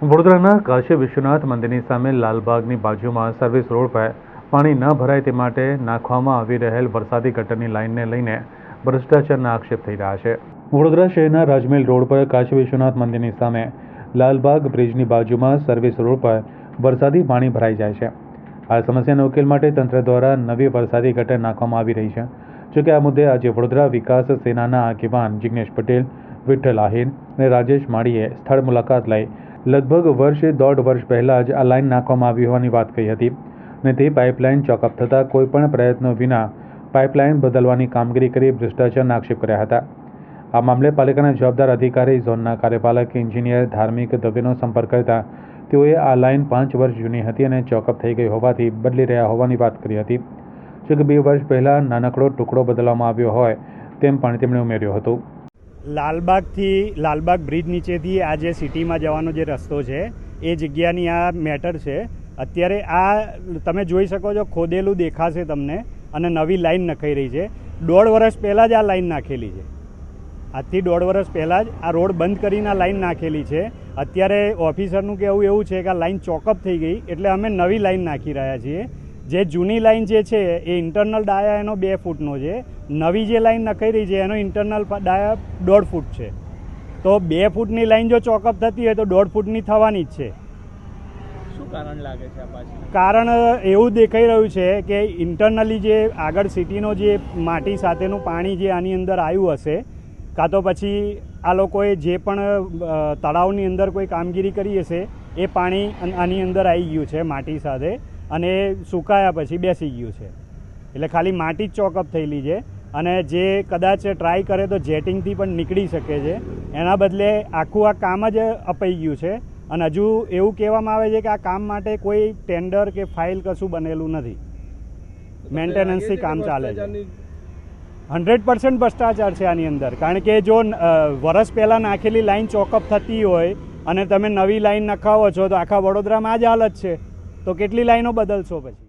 વડોદરાના કાશી વિશ્વનાથ મંદિરની સામે લાલબાગની બાજુમાં સર્વિસ રોડ પર પાણી ન ભરાય તે માટે નાખવામાં આવી રહેલ વરસાદી ગટરની લાઇનને લઈને ભ્રષ્ટાચારના આક્ષેપ થઈ રહ્યા છે. વડોદરા શહેરના રાજમહેલ રોડ પર કાશી વિશ્વનાથ મંદિરની સામે લાલબાગ બ્રિજની બાજુમાં સર્વિસ રોડ પર વરસાદી પાણી ભરાઈ જાય છે. આ સમસ્યાનો ઉકેલ માટે તંત્ર દ્વારા નવી વરસાદી ગટર નાખવામાં આવી રહી છે. જોકે આ મુદ્દે આજે વડોદરા વિકાસ સેનાના આગેવાન જિગ્નેશ પટેલ, વિઠ્ઠલ આહિર અને રાજેશ માળીએ સ્થળ મુલાકાત લઈ લગભગ વર્ષે દોઢ વર્ષ પહેલાં જ આ લાઇન નાખવામાં આવી હોવાની વાત કહી હતી અને તે પાઇપલાઇન ચોકઅપ થતાં કોઈપણ પ્રયત્નો વિના પાઇપલાઇન બદલવાની કામગીરી કરી ભ્રષ્ટાચારના આક્ષેપ કર્યા હતા. આ મામલે પાલિકાના જવાબદાર અધિકારી, ઝોનના કાર્યપાલક, એન્જિનિયર, ધાર્મિક દવેનો સંપર્ક કરતા તેઓએ આ લાઇન પાંચ વર્ષ જૂની હતી અને ચોકઅપ થઈ ગઈ હોવાથી બદલી રહ્યા હોવાની વાત કરી હતી. જોકે બે વર્ષ પહેલાં નાનકડો ટુકડો બદલવામાં આવ્યો હોય તેમ પણ તેમણે ઉમેર્યું હતું. લાલબાગથી, લાલબાગ બ્રિજ નીચેથી આ જે સિટીમાં જવાનો જે રસ્તો છે, એ જગ્યાની આ મેટર છે. અત્યારે આ, તમે જોઈ શકો છો, ખોદેલું દેખાશે તમને અને નવી લાઈન નખાઈ રહી છે. દોઢ વર્ષ પહેલાં જ આ લાઈન નાખેલી છે. આજથી દોઢ વર્ષ પહેલાં જ આ રોડ બંધ કરીને આ લાઈન નાખેલી છે. અત્યારે ઓફિસરનું કહેવું એવું છે કે આ લાઈન ચોકઅપ થઈ ગઈ, એટલે અમે નવી લાઈન નાખી રહ્યા છીએ. જે જૂની લાઈન જે છે એ ઇન્ટરનલ ડાયા એનો બે ફૂટનો છે. નવી જે લાઈન નખાઈ રહી છે એનો ઇન્ટરનલ ડાયા દોઢ ફૂટ છે. તો બે ફૂટની લાઈન જો ચોકઅપ થતી હોય તો દોઢ ફૂટની થવાની જ છે. શું કારણ લાગે છે કારણ એવું દેખાઈ રહ્યું છે કે ઇન્ટરનલી જે આગળ સિટીનો જે માટી સાથેનું પાણી જે આની અંદર આવ્યું હશે કાં તો પછી આ લોકોએ જે પણ તળાવની અંદર કોઈ કામગીરી કરી હશે એ પાણી આની અંદર આવી ગયું છે માટી સાથે. અને એ સુકાયા પછી બેસી ગયું છે. એટલે ખાલી માટી જ ચોકઅપ થયેલી છે અને જે કદાચ ટ્રાય કરે તો જેટિંગથી પણ નીકળી શકે છે. એના બદલે આખું આ કામ જ અપાઈ ગયું છે અને હજુ એવું કહેવામાં આવે છે કે આ કામ માટે કોઈ ટેન્ડર કે ફાઇલ કશું બનેલું નથી. મેન્ટેનન્સથી કામ ચાલે છે. હંડ્રેડ પર્સન્ટ ભ્રષ્ટાચાર છે આની અંદર. કારણ કે જો વરસ પહેલાં નાખેલી લાઇન ચોકઅપ થતી હોય અને તમે નવી લાઈન નખાવો છો તો આખા વડોદરામાં આ જ હાલત છે. તો કેટલી લાઈનો બદલશો પછી?